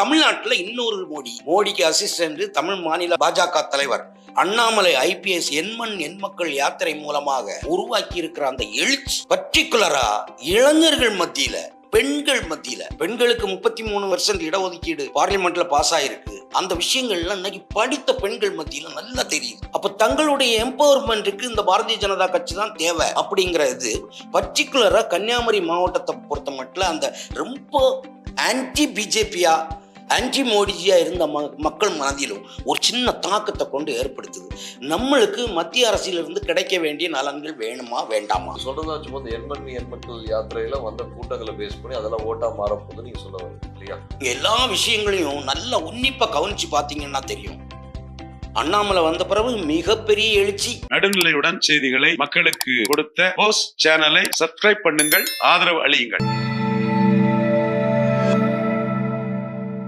தமிழ்நாட்டில் இன்னொரு மோடி. மோடிக்கு அசிஸ்டன்ட் தமிழ் மாநில பாஜக தலைவர் அண்ணாமலை ஐபிஎஸ் எண்மண் எண்மக்கள் யாத்திரை மூலமாக உருவாக்கி இருக்கிற அந்த எழுச்சி பர்டிகுலரா இளைஞர்கள் மத்தியில பெண்கள் மத்தியில. பெண்களுக்கு முப்பத்தி மூணு பர்சன்ட் இடஒதுக்கீடு பார்லிமெண்ட்ல பாஸ் ஆயிருக்கு. அந்த விஷயங்கள்லாம் இன்னைக்கு படித்த பெண்கள் மத்தியில நல்லா தெரியுது. அப்ப தங்களுடைய எம்பவர்மெண்ட்டுக்கு இந்த பாரதிய ஜனதா கட்சி தான் தேவை அப்படிங்கிற இது பர்டிகுலரா கன்னியாகுமரி மாவட்டத்தை பொறுத்த மட்டும் அந்த ரொம்ப ஆன்டி பிஜேபியா ஆன்டி மோடிஜியா இருந்த ம மக்கள் மனதிலும் ஒரு சின்ன தாக்கத்தை கொண்டு ஏற்படுத்துது. நம்மளுக்கு மத்திய அரசிலிருந்து கிடைக்க வேண்டிய நலன்கள் வேணுமா வேண்டாமா? சொல்றதா சும்மா இந்த எண்மண் எண்மக்கள் யாத்திரையில வந்த கூட்டங்களை பேஸ் பண்ணி அதெல்லாம் ஓட்டா மாறப்போகுது நீங்க சொல்ல வரீங்க இல்லையா? எல்லா விஷயங்களையும் நல்லா உன்னிப்பா கவனிச்சு பார்த்தீங்கன்னா தெரியும். அண்ணாமலை வந்த பிறகு மிகப்பெரிய எழுச்சி. நடுநிலையுடன் செய்திகளை மக்களுக்கு கொடுத்த போஸ்ட் சேனலை சப்ஸ்கிரைப் பண்ணுங்கள் ஆதரவு அளியுங்கள்.